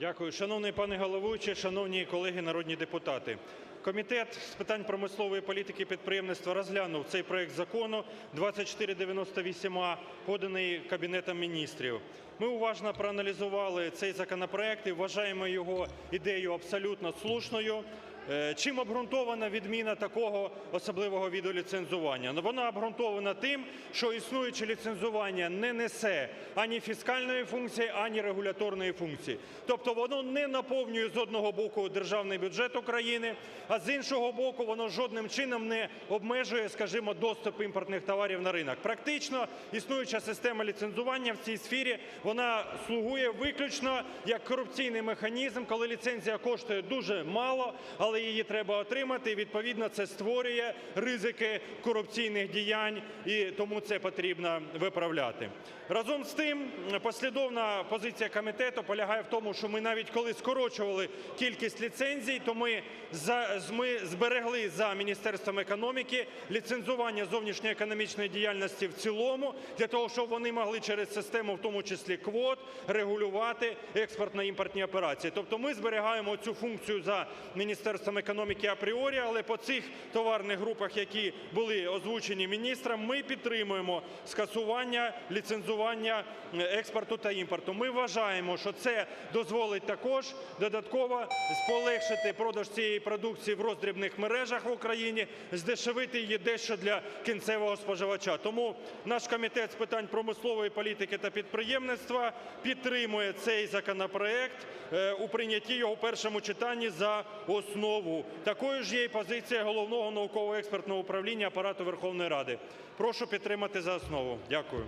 Дякую. Шановний пане головуючий, шановні колеги народні депутати! Комітет з питань промислової політики підприємництва розглянув цей проект Закону 2498а, поданий Кабінетом Міністрів. Ми уважно проаналізували цей законопроект і вважаємо його ідею абсолютно слушною. Е, Чим обґрунтована відміна такого особливого виду ліцензування? Ну, Вона обґрунтована тим, що існуюче ліцензування не несе ані фіскальної функції, ані регуляторної функції. Тобто воно не наповнює з одного боку державний бюджет України, а з іншого боку, воно жодним чином не обмежує, скажімо, доступ імпортних товарів на ринок. Практично існуюча система ліцензування в цій сфері, вона слугує виключно як корупційний механізм, коли ліцензія коштує дуже мало, але її треба отримати, і відповідно це створює ризики корупційних діянь, і тому це потрібно виправляти. Разом з тим, послідовна позиція комітету полягає в тому, що ми навіть коли скорочували кількість ліцензій, то ми, ми зберегли за Міністерством економіки ліцензування зовнішньоекономічної діяльності в цілому, для того, щоб вони могли через систему, в тому числі квот, регулювати експортно-імпортні операції. Тобто ми зберігаємо цю функцію за Міністерством економіки апріорі, але по цих товарних групах, які були озвучені міністром, ми підтримуємо скасування ліцензування е, експорту та імпорту. Ми вважаємо, що це дозволить також додатково полегшити продаж цієї продукції в роздрібних мережах в Україні, здешевити її дещо для кінцевого споживача. Тому наш Комітет з питань промислової політики та підприємництва підтримує цей законопроект е, у прийнятті його в першому читанні за основу. Такою ж є і позиція Головного науково-експертного управління Апарату Верховної Ради. Прошу підтримати за основу. Дякую.